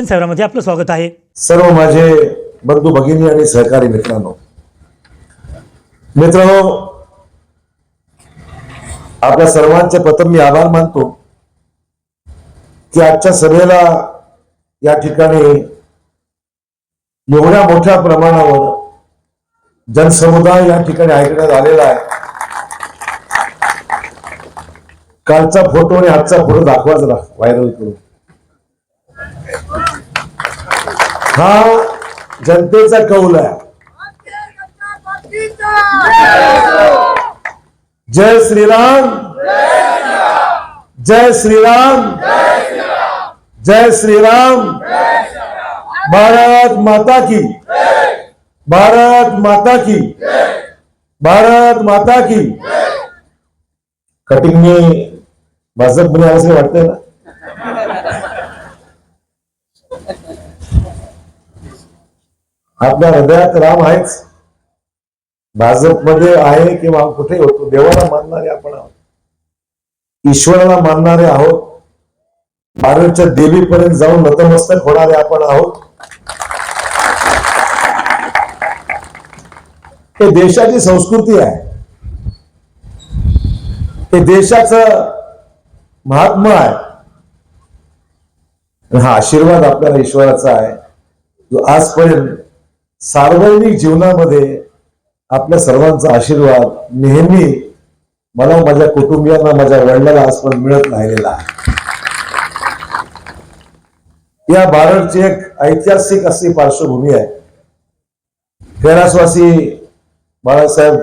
दर्शन सेवरामध्ये आपलं स्वागत आहे. सर्व माझे बंधू भगिनी आणि सहकारी मित्रांनो मित्रांनो आपल्या सर्वांचे प्रथम मी आभार मानतो की आजच्या सभेला या ठिकाणी एवढ्या मोठ्या प्रमाणावर जनसमुदाय या ठिकाणी ऐकण्यात आलेला आहे. कालचा फोटो आणि आजचा फोटो दाखवा व्हायरल करून. हा जनतेचा कौल आहे. जय श्रीराम. जय श्रीराम. जय श्रीराम. भारत माता की. भारत माता की. भारत माता की. कटिंगने भाजपमध्ये असं वाटतंय ना? आपल्या हृदयात राम आहेच. भाजपमध्ये आहे किंवा कुठे होतो देवाला मानणारे आपण आहोत. ईश्वराला मानणारे आहोत. भारतच्या देवीपर्यंत जाऊन नतमस्तक होणारे आपण आहोत. हे देशाची संस्कृती आहे. हे देशाचं महात्मा आहे. हा आशीर्वाद आपल्याला ईश्वराचा आहे. जो आजपर्यंत सार्वजनिक जीवनामध्ये आपल्या सर्वांचा आशीर्वाद नेहमी मला माझ्या कुटुंबियांना माझ्या वडिलांना आजपर्यंत मिळत राहिलेला आहे. या बारडची एक ऐतिहासिक अशी पार्श्वभूमी आहे. कैलासवासी बाळासाहेब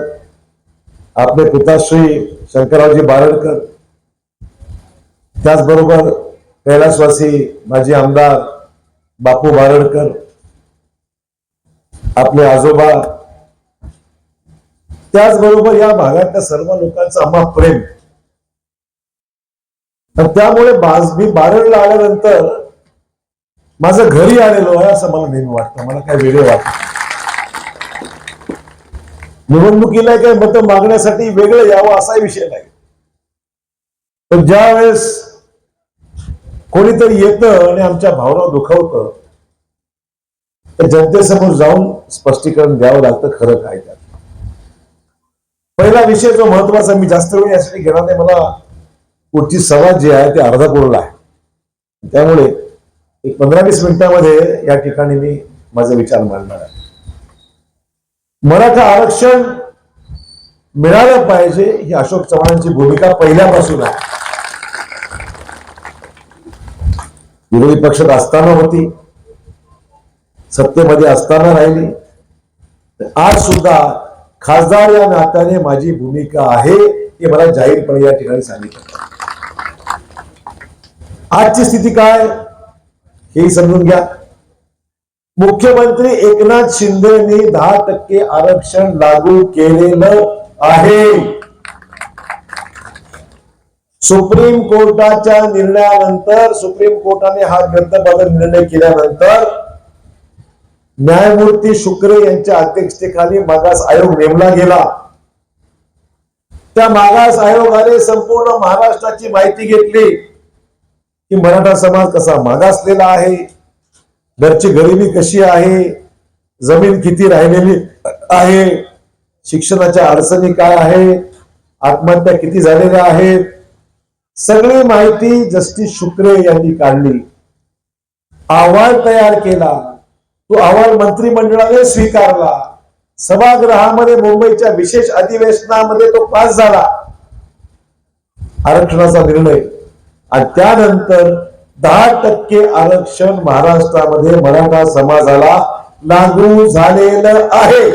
आपले पिताश्री शंकररावजी बारडकर त्याचबरोबर कैलासवासी माजी आमदार बापू बारडकर आपले आजोबा. त्याचबरोबर या भागातल्या सर्व लोकांचं आम्हा प्रेम. त्यामुळे मी बारडला आल्यानंतर माझं घरी आलेलो आहे असं मला नेहमी वाटतं. मला काय वेगळं वाटत निवडणुकीला काही मतं मागण्यासाठी वेगळं यावं असा विषय नाही. पण ज्या वेळेस कोणीतरी येतं आणि आमच्या भावना दुखवतं तर जनतेसमोर जाऊन स्पष्टीकरण द्यावं लागतं खरं काय त्यात. पहिला विषय जो महत्त्वाचा मी जास्त वेळ यासाठी घेणार नाही मला पुढची सभा जी आहे ती अर्धा कोरला आहे. त्यामुळे एक पंधरा वीस मिनिटांमध्ये या ठिकाणी मी माझे विचार मांडणार आहे. मराठा आरक्षण मिळालं पाहिजे ही अशोक चव्हाणांची भूमिका पहिल्यापासून आहे. विरोधी पक्षात असताना होती. सत्तेमध्ये असताना राहिली. आज सुद्धा खासदार या नात्याने माझी भूमिका आहे हे मला जाहीरपणे या ठिकाणी सांगितलं आजची स्थिती काय हेही समजून घ्या. मुख्यमंत्री एकनाथ शिंदेनी दहा टक्के आरक्षण लागू केलेलं आहे. सुप्रीम कोर्टाच्या निर्णयानंतर सुप्रीम कोर्टाने हा ग्रंथबद्दल निर्णय केल्यानंतर न्यायमूर्ती शुक्रे यांच्या अध्यक्षतेखाली मागास आयोग नेमला गेला. त्या मागास आयोगाने संपूर्ण महाराष्ट्राची माहिती घेतली की मराठा समाज कसा मागासलेला आहे घरची गरिबी कशी आहे जमीन किती राहिलेली आहे शिक्षणाच्या अडचणी काय आहे आत्महत्या किती झालेल्या आहेत सगळी माहिती जस्टिस शुक्रे यांनी काढली. अहवाल तयार केला. तो अहवाल मंत्रिमंडळाने स्वीकारला. सभागृहामध्ये मुंबईच्या विशेष अधिवेशनामध्ये तो पास झाला. आरक्षणाचा निर्णय. आणि त्यानंतर दहा टक्के आरक्षण महाराष्ट्रामध्ये मराठा समाजाला लागू झालेलं आहे.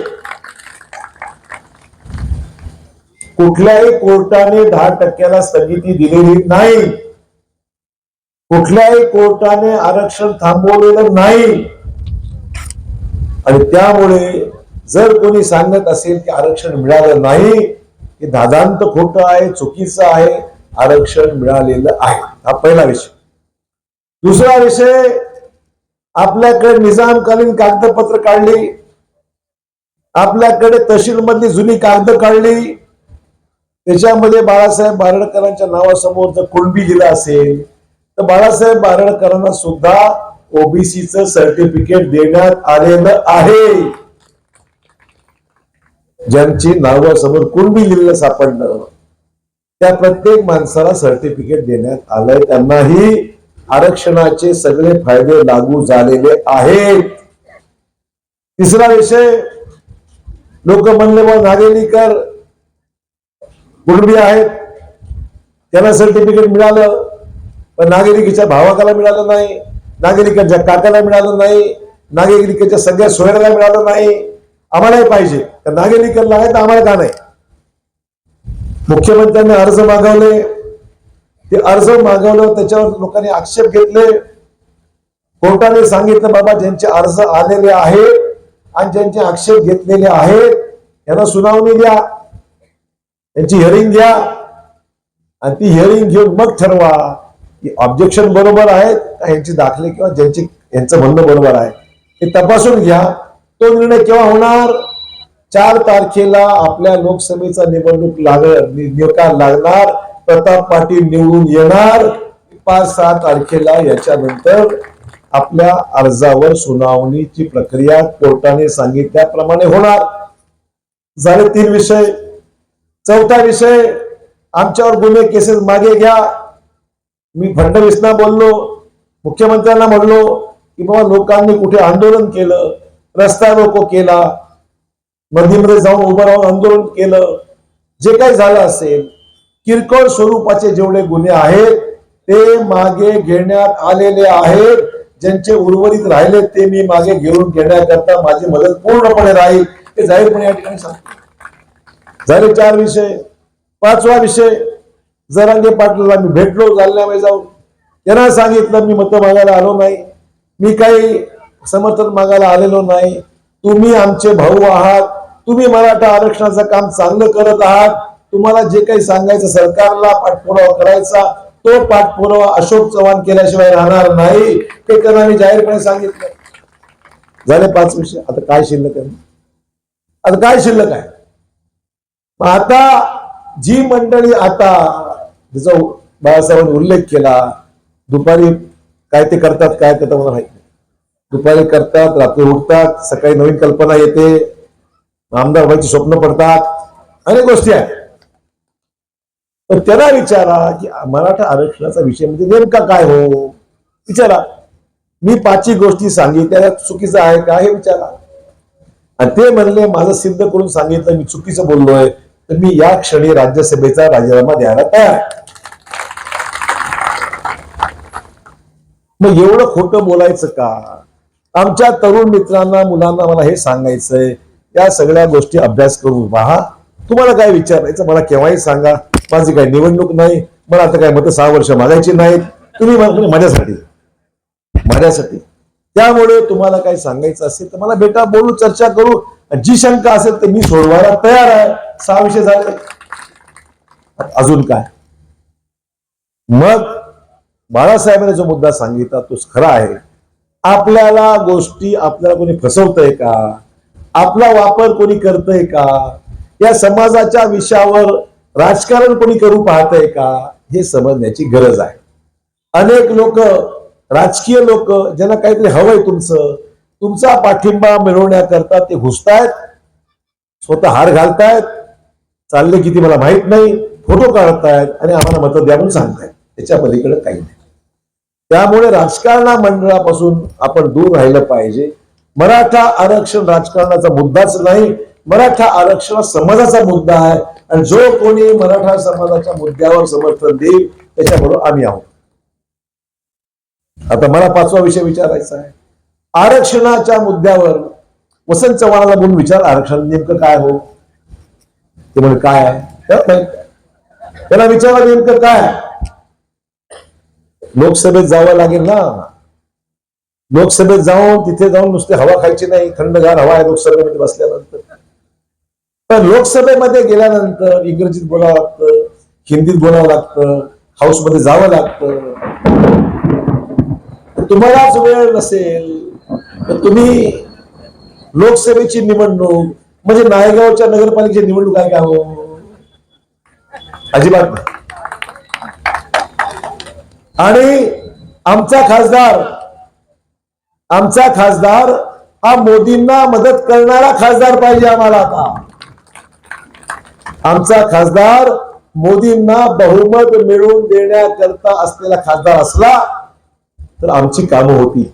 कुठल्याही कोर्टाने दहा टक्क्याला स्थगिती दिलेली नाही. कुठल्याही कोर्टाने आरक्षण थांबवलेलं नाही. आणि त्यामुळे जर कोणी सांगत असेल की आरक्षण मिळालं नाही हे दादांत खोटं आहे चुकीचं आहे आरक्षण मिळालेलं आहे. हा पहिला विषय. दुसरा विषय आपल्याकडे निजामकालीन कागदपत्र काढली आपल्याकडे तहसील मधली जुनी कागद काढली त्याच्यामध्ये बाळासाहेब बारडकरांच्या नावासमोर जर कुणबी दिला असेल तर बाळासाहेब बारडकरांना सुद्धा ओबीसीचं सर्टिफिकेट देण्यात आलेलं आहे. ज्यांची नावासमोर कुणबी लिहिलेलं सापडलं. त्या प्रत्येक माणसाला सर्टिफिकेट देण्यात आलंय. त्यांनाही आरक्षणाचे सगळे फायदे लागू झालेले आहेत. तिसरा विषय लोक म्हणले बा नागेलीकर कुणबी आहेत? त्यांना सर्टिफिकेट मिळालं पण नागेलिकीच्या भावाकाला मिळालं नाही. नागरिकांच्या काकाला मिळालं नाही नागरिकांच्या सगळ्या सोयऱ्याला मिळालं नाही. आम्हालाही पाहिजे. तर नागरिकांना आहे तर आम्हाला का नाही? मुख्यमंत्र्यांनी अर्ज मागवले. ते अर्ज मागवलं त्याच्यावर लोकांनी आक्षेप घेतले. कोर्टाने सांगितलं बाबा ज्यांचे अर्ज आलेले आहेत आणि ज्यांचे आक्षेप घेतलेले आहेत यांना सुनावणी द्या. त्यांची हिअरिंग घ्या आणि ती हिअरिंग घेऊन मग ठरवा. की ऑब्जेक्शन बरोबर आहेत का यांची दाखले किंवा ज्यांचे यांचं म्हणणं बरोबर आहे. हे तपासून घ्या. तो निर्णय केव्हा होणार? चार तारखेला आपल्या लोकसभेचा निवडणूक लागणार निकाल लागणार. प्रताप पाटील निवडून येणार. पाच सहा तारखेला याच्यानंतर आपल्या अर्जावर सुनावणीची प्रक्रिया कोर्टाने सांगितल्याप्रमाणे होणार. झाले तीन विषय. चौथा विषय आमच्यावर गुन्हे केसेस मागे घ्या. मी फडणवीसना बोललो मुख्यमंत्र्यांना म्हणलो की बाबा लोकांनी कुठे आंदोलन केलं रस्ता रोको केला नदीमध्ये जाऊन उभं राहून आंदोलन केलं जे काही झालं असेल किरकोळ स्वरूपाचे जेवढे गुन्हे आहेत ते मागे घेण्यात आलेले आहेत. ज्यांचे उर्वरित राहिले ते मी मागे घेऊन घेण्याकरता माझी मदत पूर्णपणे राहील. ते जाहीरपणे या ठिकाणी सांगतो. झाले चार विषय पाचवा विषय जरांगे पाटलाला मी भेटलो जालन्यामध्ये जाऊन. त्यांना सांगितलं मी मतं मागायला आलो नाही. मी काही समर्थन मागायला आलेलो नाही. तुम्ही आमचे भाऊ आहात. तुम्ही मराठा आरक्षणाचं काम चांगलं करत आहात. तुम्हाला जे काही सांगायचं सरकारला पाठपुरावा करायचा. तो पाठपुरावा अशोक चव्हाण केल्याशिवाय राहणार नाही. ते त्यांना मी जाहीरपणे सांगितलं. झाले पाच विषय आता काय शिल्लक आहे? आता काय शिल्लक आहे? आता जी मंडळी आता ज्याचा बाळासाहेबांनी उल्लेख केला दुपारी काय ते करतात काय करतात मला माहीत नाही. दुपारी करतात रात्री उठतात सकाळी नवीन कल्पना येते आमदार व्हायची स्वप्न पडतात अनेक गोष्टी आहेत. पण त्याला विचारा की मराठा आरक्षणाचा विषय म्हणजे नेमका काय हो? विचारा. मी पाचही गोष्टी सांगितल्या चुकीचं आहे का हे विचारा. आणि ते म्हणले माझं सिद्ध करून सांगितलं मी चुकीचं बोललोय तर मी या क्षणी राज्यसभेचा राजीनामा द्यायला तयार मग एवढं खोटं बोलायचं का? आमच्या तरुण मित्रांना मुलांना मला हे सांगायचंय. या सगळ्या गोष्टी अभ्यास करून पहा. तुम्हाला काय विचारायचं? मला केव्हाही सांगा. माझी काय निवडणूक नाही. मला आता काय मतं सहा वर्ष मागायची नाहीत. तुम्ही माझ्यासाठी. माझ्यासाठी. त्यामुळे तुम्हाला काही सांगायचं असेल तर मला बेटा बोलू चर्चा करू. जी शंका असेल तर मी सोडवायला तयार आहे. सहा विषय झाले. अजून काय? मग बाळासाहेबांनी जो मुद्दा सांगितला तोच खरा आहे. आपल्याला गोष्टी आपल्याला कोणी फसवतंय का? आपला वापर कोणी करतंय का? या समाजाच्या विषयावर राजकारण कोणी करू पाहतंय का? हे समजण्याची गरज आहे. अनेक लोक राजकीय लोक ज्यांना काहीतरी हवंय तुमचं तुमचा पाठिंबा मिळवण्याकरता ते घुसतायत स्वतः हार घालतायत चालले किती मला माहीत नाही फोटो काढतायत आणि आम्हाला मतं द्या म्हणून सांगतायत. त्याच्या पलीकडे काही नाही. त्यामुळे राजकारणा मंडळापासून आपण दूर राहिलं पाहिजे. मराठा आरक्षण राजकारणाचा मुद्दाच नाही मराठा आरक्षण समाजाचा मुद्दा आहे. आणि जो कोणी मराठा समाजाच्या मुद्द्यावर समर्थन देईल त्याच्याबरोबर आम्ही आहोत. आता मला पाचवा विषय विचारायचा आहे. आरक्षणाच्या मुद्द्यावर वसंत चव्हाणाला बोलून विचार आरक्षण नेमकं काय हो? ते म्हणजे काय आहे? त्याला विचारा नेमकं काय लोकसभेत जावं लागेल ना. लोकसभेत जाऊन तिथे जाऊन नुसते हवा खायची नाही थंडगार हवा आहे लोकसभेमध्ये बसल्यानंतर. पण लोकसभेमध्ये गेल्यानंतर इंग्रजीत बोलावं लागतं हिंदीत बोलावं लागतं हाऊसमध्ये जावं लागतं. तुम्हालाच वेळ नसेल तर तुम्ही लोकसभेची निवडणूक म्हणजे नायगावच्या नगरपालिकेची निवडणूक आहे का हो? अजिबात नाही. आणि आमचा खासदार आमचा खासदार हा मोदींना मदत करणारा खासदार पाहिजे आम्हाला आता. आमचा खासदार मोदींना बहुमत मिळवून देण्याकरता असलेला खासदार असला तर आमची कामं होती.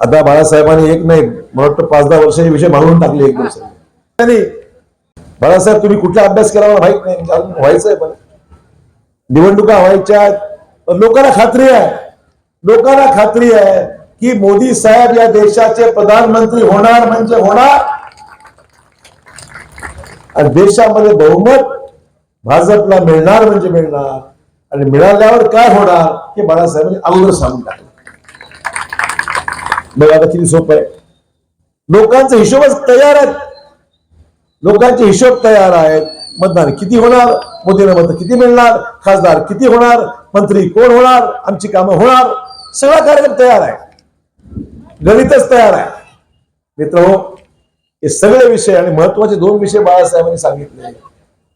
आता बाळासाहेबांनी एक नाही मला वाटतं पाच दहा वर्षाचे विषय मांडून टाकले एक दिवस नाही. बाळासाहेब तुम्ही कुठला अभ्यास केला मला माहीत नाही म्हणजे अजून व्हायचंय पण. निवडणुका व्हायच्या आहेत. लोकांना खात्री आहे लोकांना खात्री आहे की मोदी साहेब या देशाचे प्रधानमंत्री होणार म्हणजे होणार. आणि देशामध्ये बहुमत भाजपला मिळणार म्हणजे मिळणार. आणि मिळाल्यावर काय होणार हे बाळासाहेबांनी अगोदर सांगून टाकलं. बघ आता किती सोपं आहे. लोकांचा हिशोबच तयार आहेत. लोकांचे हिशोब तयार आहेत. मतदान किती होणार? मोदींना मत किती मिळणार? खासदार किती होणार? मंत्री कोण होणार? आमची कामं होणार. सगळा कार्यक्रम तयार आहे. गणितच तयार आहे. मित्र हे सगळे विषय आणि महत्त्वाचे दोन विषय बाळासाहेबांनी सांगितले.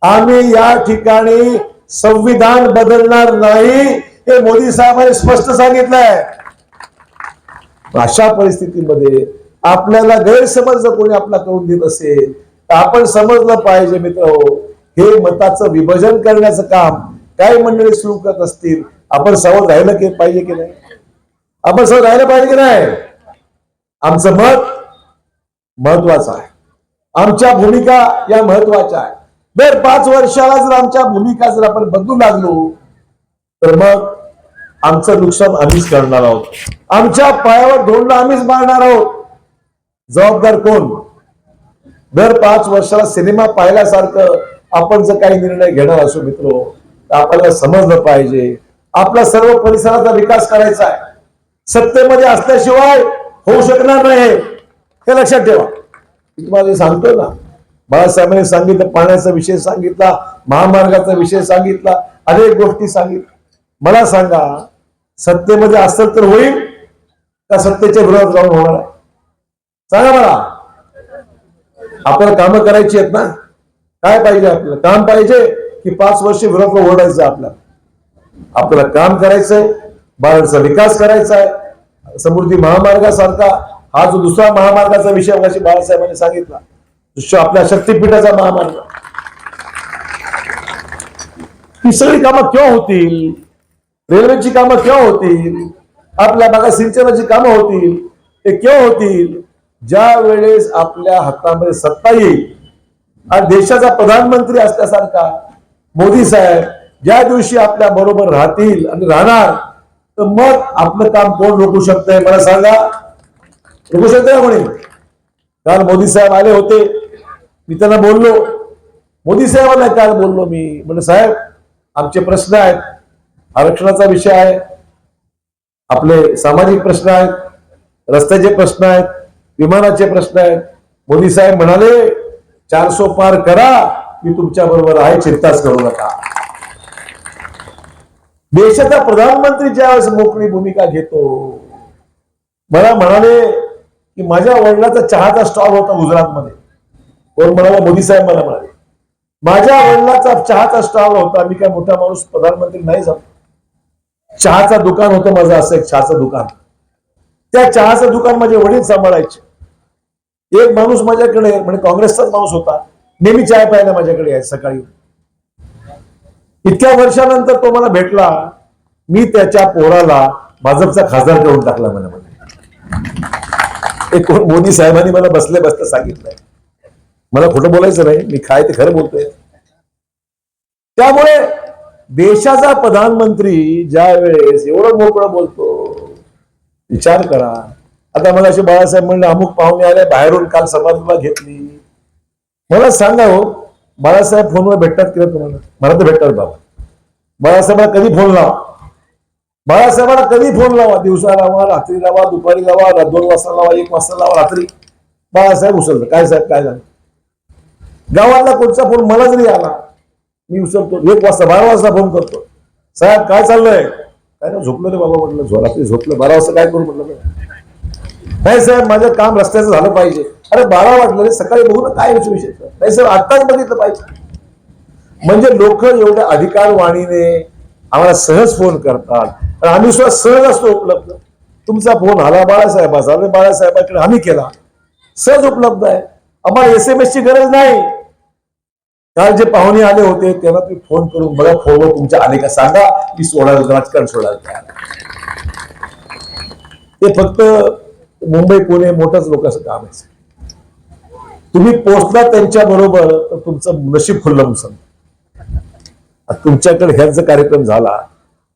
आम्ही या ठिकाणी संविधान बदलणार नाही हे मोदी साहेबांनी स्पष्ट सांगितलंय. अशा परिस्थितीमध्ये आपल्याला गैरसमज जर कोणी आपला करून देत असेल तर आपण समजलं पाहिजे मित्र हे मताचं विभाजन करण्याचं काम काय मंडळी सुरू करत असतील आपण सावध राहिलं की पाहिजे की नाही? आपण सावध राहिलं पाहिजे की नाही? आमचं मत महत्वाचं आहे. आमच्या भूमिका या महत्त्वाच्या आहेत दर पाच वर्षाला जर आमच्या भूमिका जर आपण बदलू लागलो तर मग आमचं नुकसान आम्हीच करणार आहोत. आमच्या पायावर धोंडला आम्हीच मारणार आहोत. जबाबदार कोण? दर पाच वर्षाला सिनेमा पाहिल्यासारखं आपण जर काही निर्णय घेणार असो मित्र आपल्याला समजलं पाहिजे. आपला सर्व परिसराचा विकास करायचा आहे. सत्तेमध्ये असल्याशिवाय होऊ शकणार नाही हे. लक्षात ठेवा. मी तुम्हाला हे ना बाळासाहेबांनी सांगितलं पाण्याचा विषय सांगितला महामार्गाचा विषय सांगितला अनेक गोष्टी सांगितल्या. मला सांगा सत्तेमध्ये असेल तर होईल का सत्तेच्या विरोधात जाऊन होणार आहे? सांगा मला. आपल्याला कामं करायची आहेत ना? काय पाहिजे आपल्याला? काम पाहिजे? की पाच वर्ष विरोध ओढायचं आपल्याला. आपल्याला काम करायचंय बाळाचा विकास करायचा आहे समृद्धी महामार्गासारखा हा जो दुसरा महामार्गाचा विषय मगाशी बाळासाहेबांनी सांगितला दुसरा आपल्या शक्तीपीठाचा महामार्ग. ही सगळी कामं केव्हा होतील? रेल्वेची कामं केव्हा होतील? आपल्या भागात सिंचनाची कामं होतील? ते केव्हा होतील? ज्या वेळेस आपल्या हातामध्ये सत्ता येईल आणि देशाचा प्रधानमंत्री असल्यासारखा मोदी साहेब ज्या दिवशी आपल्या बरोबर राहतील आणि राहणार तर मग आपलं काम कोण रोखू शकतंय? मला सांगा. रोखू शकतंय का कोणी? काल मोदी साहेब आले होते. मी त्यांना बोललो. मोदी साहेबांना काल बोललो मी. म्हणजे साहेब आमचे प्रश्न आहेत. आरक्षणाचा विषय आहे. आपले सामाजिक प्रश्न आहेत. रस्त्याचे प्रश्न आहेत. विमानाचे प्रश्न आहेत. मोदी साहेब म्हणाले चारसो पार करा. मी तुमच्या बरोबर आहे चिंताच करू नका. देशाचा प्रधानमंत्री ज्यावेळेस मोकळी भूमिका घेतो मला म्हणाले की माझ्या वडिलाचा चहाचा स्टॉल होता गुजरातमध्ये. कोण म्हणाला? मोदी साहेब मला म्हणाले. माझ्या वडिलाचा चहाचा स्टॉल होता मी काय मोठा माणूस प्रधानमंत्री नाही झालो. चहाचा दुकान होतं माझं असं एक चहाचं दुकान. त्या चहाचं दुकान माझे वडील सांभाळायचे. एक माणूस माझ्याकडे म्हणजे काँग्रेसचाच माणूस होता. नेहमी चाय प्यायला माझ्याकडे आहे सकाळी. इतक्या वर्षानंतर तो मला भेटला मी त्याच्या पोराला भाजपचा खासदार करून टाकला मला म्हणे एक कोण मोदी साहेबांनी मला बसले बसले सांगितलंय. मला खोटं बोलायचं नाही मी काय ते खरं बोलतोय. त्यामुळे देशाचा प्रधानमंत्री ज्या वेळेस एवढं मोकळं बोलतो विचार करा. आता मला असे बाळासाहेब म्हणले अमुक पाहुणे आले बाहेरून काल समाजसभा घेतली. मला सांगा हो बाळासाहेब फोनवर भेटतात किंवा तुम्हाला? मला तर भेटतात बाबा. बाळासाहेबांना कधी फोन लावा? बाळासाहेबांना कधी फोन लावा? दिवसा लावा रात्री लावा दुपारी लावा दोन वाजता लावा एक वाजता लावा रात्री? बाळासाहेब उचलतं काय साहेब काय झालं? गावातला कोणचा फोन मला जरी आला मी उचलतो एक वाजता बारा वाजता फोन करतो. साहेब काय चाललंय? काय ना झोपलो रे बाबा म्हटलं. झो रात्री झोपलं. बारा वाजता काय करू म्हटलं? नाही साहेब माझं काम रस्त्याचं झालं पाहिजे. अरे बारा वाटलं रे सकाळी बघू ना काय विषय विषय. नाही साहेब आत्ताच बघितलं पाहिजे. म्हणजे लोक एवढ्या अधिकार वाणीने आम्हाला सहज फोन करतात. आणि आम्ही सुद्धा सहज असतो उपलब्ध. तुमचा फोन आला बाळासाहेबाचा अरे बाळासाहेबाकडे आम्ही केला. सहज उपलब्ध आहे. आम्हाला एस एम एस ची गरज नाही. काल जे पाहुणे आले होते त्यांना तुम्ही फोन करून बघा फोनवर तुमच्या आले का सांगा मी सोडायला राजकारण सोडायला ते फक्त मुंबई पुणे मोठंच लोकांचं काम आहे. तुम्ही पोचला त्यांच्या बरोबर तर तुमचं नशीब खुल्लं मुसम तुमच्याकडे ह्याचा कार्यक्रम झाला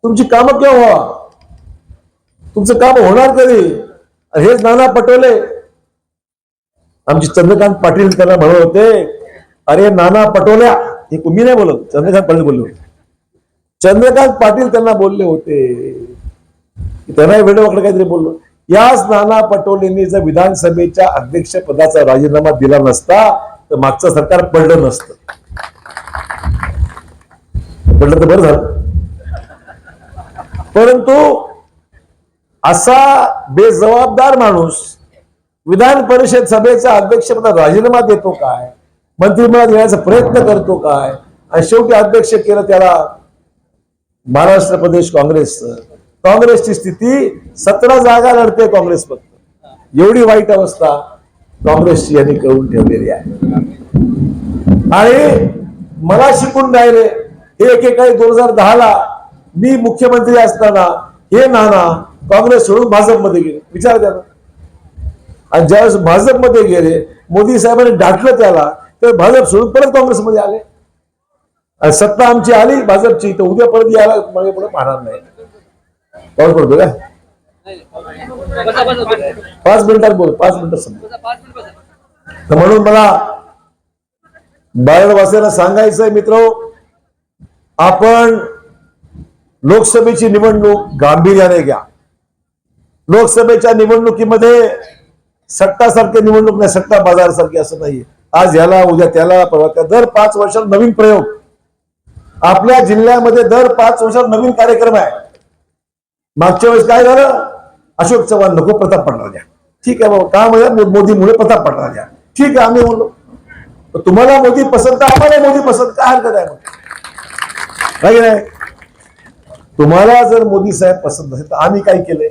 तुमची कामं केव्हा व्हावा? तुमचं काम होणार कधी हेच नाना पटोले. आमचे चंद्रकांत पाटील त्यांना म्हणत होते अरे नाना पटोल्या. हे मी नाही बोलत चंद्रकांत पाटील बोलले होते. चंद्रकांत पाटील त्यांना बोलले होते. की त्यांना वेळेवाकडे काहीतरी बोललो. याच नाना पटोलेंनी जर विधानसभेच्या अध्यक्षपदाचा राजीनामा दिला नसता तर मागचं सरकार पडलं नसतं. पडलं तर बरं झालं. परंतु असा बेजबाबदार माणूस विधान परिषद सभेचा अध्यक्षपदा राजीनामा देतो काय? मंत्रिमंडळात येण्याचा प्रयत्न करतो काय? आणि शेवटी अध्यक्ष केलं त्याला महाराष्ट्र प्रदेश काँग्रेसचं. काँग्रेसची स्थिती सतरा जागा लढते काँग्रेस फक्त एवढी वाईट अवस्था काँग्रेसची यांनी करून ठेवलेली आहे. आणि मला शिकून राहिले हे एकेकाळी दोन हजार दहाला मी मुख्यमंत्री असताना हे नाना काँग्रेस सोडून भाजपमध्ये गेले. विचार करा. आणि ज्यावेळेस भाजपमध्ये गेले मोदी साहेबांनी डाटलं त्याला तर भाजप सोडून परत काँग्रेसमध्ये आले. आणि सत्ता आमची आली भाजपची. तर उद्या परत यायला मागे पुढे पाहणार नाही. कॉल पडतो का? पाच मिनिटात बोल पाच मिनिटात मिनिट तर म्हणून मला बाळवासियांना सांगायचंय मित्र आपण लोकसभेची निवडणूक गांभीर्याने घ्या. लोकसभेच्या निवडणुकीमध्ये सट्टासारखे निवडणूक नाही सट्टा बाजार सारखी असं नाहीये. आज याला उद्या त्याला परवा त्या दर पाच वर्षात नवीन प्रयोग. आपल्या जिल्ह्यामध्ये दर पाच वर्षात नवीन कार्यक्रम आहे. मागच्या वेळेस काय झालं? अशोक चव्हाण नको प्रताप पडणार द्या. ठीक आहे बाबा का म्हणजे मोदीमुळे प्रताप पडणार द्या. ठीक आहे आम्ही म्हणलो तुम्हाला मोदी पसंत आहे, आम्हाला मोदी पसंत काय हरकत आहे नाही? तुम्हाला जर मोदी साहेब पसंत असेल तर आम्ही काय केलंय?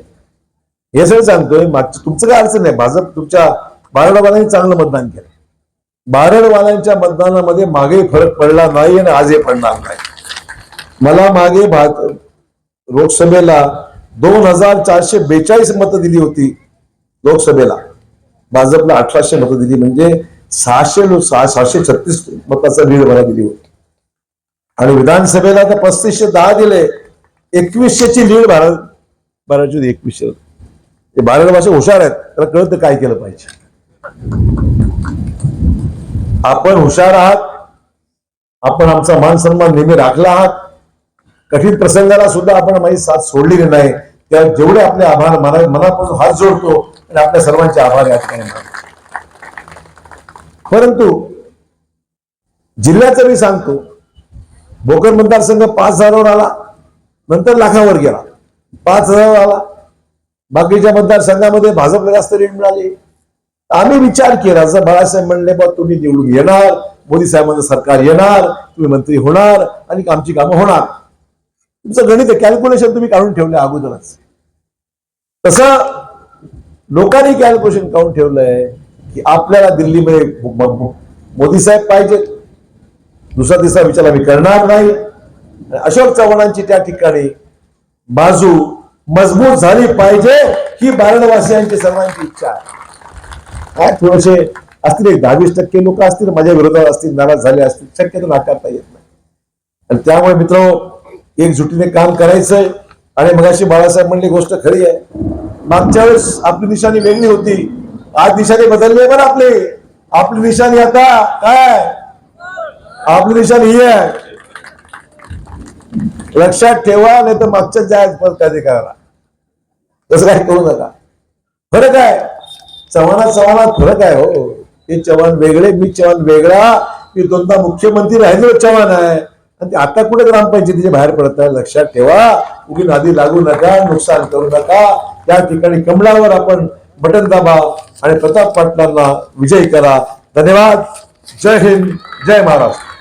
हे सगळं सांगतोय. मागचं तुमचं काय अडचण नाही. भाजप तुमच्या बारडवाल्यांनी चांगलं मतदान केलं. बारडवाल्यांच्या मतदानामध्ये मागे फरक पडला नाही आणि आजही पडणार नाही. मला मागे भाग लोकसभेला दोन हजार चारशे बेचाळीस मतं दिली होती लोकसभेला. भाजपला अठराशे मतं दिली म्हणजे सहाशे लोक सहा सहाशे छत्तीस मताचा लीड मला दिली होती. आणि विधानसभेला तर पस्तीसशे दहा दिले एकवीसशेची लीड भारत बाराची होती एकवीसशे. ते भारत भाषा हुशार आहेत त्याला कळतं काय केलं पाहिजे. आपण हुशार आहात आपण आमचा मान सन्मान नेहमी राखला आहात कठीण प्रसंगाला सुद्धा आपण माझी साथ सोडलेली नाही. त्या जेवढे आपले आभार मना मनापासून हात जोडतो आणि आपल्या सर्वांचे आभार या ठिकाणी. परंतु जिल्ह्याचं मी सांगतो भोकर मतदारसंघ पाच हजारावर आला नंतर लाखावर गेला. पाच हजारावर आला. बाकीच्या मतदारसंघामध्ये भाजपला जास्त रेट मिळाली. आम्ही विचार केला जर बाळासाहेब म्हणले बा तुम्ही निवडून येणार मोदी साहेबांचं सरकार येणार तुम्ही मंत्री होणार आणि आमची कामं होणार. तुमचं गणित कॅल्क्युलेशन तुम्ही काढून ठेवलं अगोदरच. तसं लोकांनी कॅल्क्युलेशन काढून ठेवलंय की आपल्याला दिल्लीमध्ये मोदी साहेब पाहिजेत. दुसरा तिसरा विचार आम्ही करणार नाही. अशोक चव्हाणांची त्या ठिकाणी बाजू मजबूत झाली पाहिजे ही भारतवासियांची सर्वांची इच्छा आहे. काय थोडेसे असतील एक दहावीस टक्के लोक असतील माझ्या विरोधात असतील नाराज झाले असतील शक्यतो नाकारता येत नाही. आणि त्यामुळे मित्र एकजुटीने काम करायचंय. आणि मगाशी बाळासाहेब म्हणली गोष्ट खरी आहे. मागच्या वेळेस आपली निशाणी वेगळी होती. आज निशाणी बदलली आहे बरं आपली. आपली निशाणी आता काय? आपली निशाणी ही आहे. लक्षात ठेवा नाही तर मागच्या ज्या परत करा तसं काही करू नका. फरक आहे. चव्हाणात चव्हाणात फरक आहे हो. हे चव्हाण वेगळे मी चव्हाण वेगळा. मी दोनदा मुख्यमंत्री राहिलो चव्हाण आहे. आणि ते आता कुठे ग्रामपंचायतीचे बाहेर पडत आहे लक्षात ठेवा. उगी नादी लागू नका नुकसान करू नका. त्या ठिकाणी कमळावर आपण बटन दाबा आणि प्रताप पाटलांना विजयी करा. धन्यवाद. जय हिंद जय महाराष्ट्र.